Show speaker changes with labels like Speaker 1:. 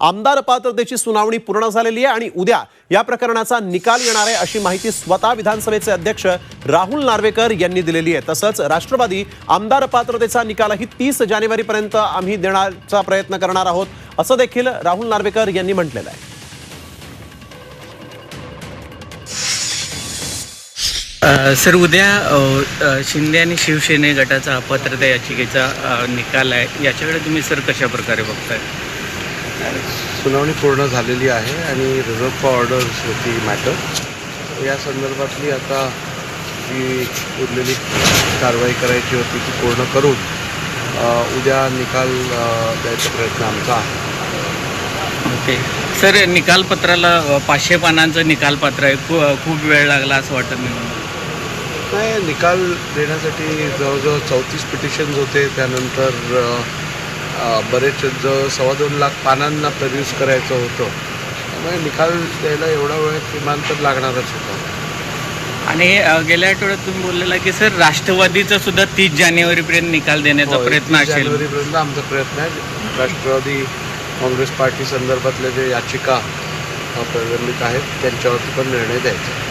Speaker 1: आमदार पात्रतेची सुनावणी पूर्ण झालेली आहे आणि उद्या या प्रकरणाचा निकाल येणार आहे अशी माहिती स्वतः विधानसभेचे अध्यक्ष राहुल नार्वेकर यांनी दिलेली आहे. तसंच राष्ट्रवादी आमदार पात्रतेचा निकालही तीस जानेवारीपर्यंत आम्ही देण्याचा प्रयत्न करणार आहोत असं देखील राहुल नार्वेकर यांनी म्हटलेलं आहे.
Speaker 2: सर उद्या शिंदे आणि शिवसेने गटाचा अपात्रता याचिकेचा निकाल आहे. याच्याकडे तुम्ही सर कशा प्रकारे बघताय?
Speaker 3: सुनावणी पूर्ण झालेली आहे आणि रिझर्व ऑर्डर्स होती मॅटर या संदर्भातली आता जी उरलेली कारवाई करायची होती ती पूर्ण करून उद्या निकाल द्यायचा प्रयत्न आमचा आहे.
Speaker 2: ओके. सर निकालपत्राला पाचशे पानांचं निकालपत्र आहे. खू खूप वेळ लागला असं वाटत नाही.
Speaker 3: नाही निकाल देण्यासाठी जवळजवळ चौतीस पिटिशन्स होते. त्यानंतर बरेच जवळ सव्वा दोन लाख पानांना प्रोड्यूस करायचं होतं. त्यामुळे निकाल द्यायला एवढा वेळ किमान तर लागणारच होता.
Speaker 2: आणि गेल्या आठवड्यात तुम्ही बोललेला की सर राष्ट्रवादीचा सुद्धा तीस जानेवारीपर्यंत निकाल देण्याचा
Speaker 3: होय,
Speaker 2: प्रयत्न
Speaker 3: 30
Speaker 2: असेल.
Speaker 3: जानेवारीपर्यंत आमचा प्रयत्न आहे. राष्ट्रवादी काँग्रेस पार्टी संदर्भातल्या जे याचिका प्रलंबित आहेत त्यांच्यावरती पण निर्णय द्यायचा.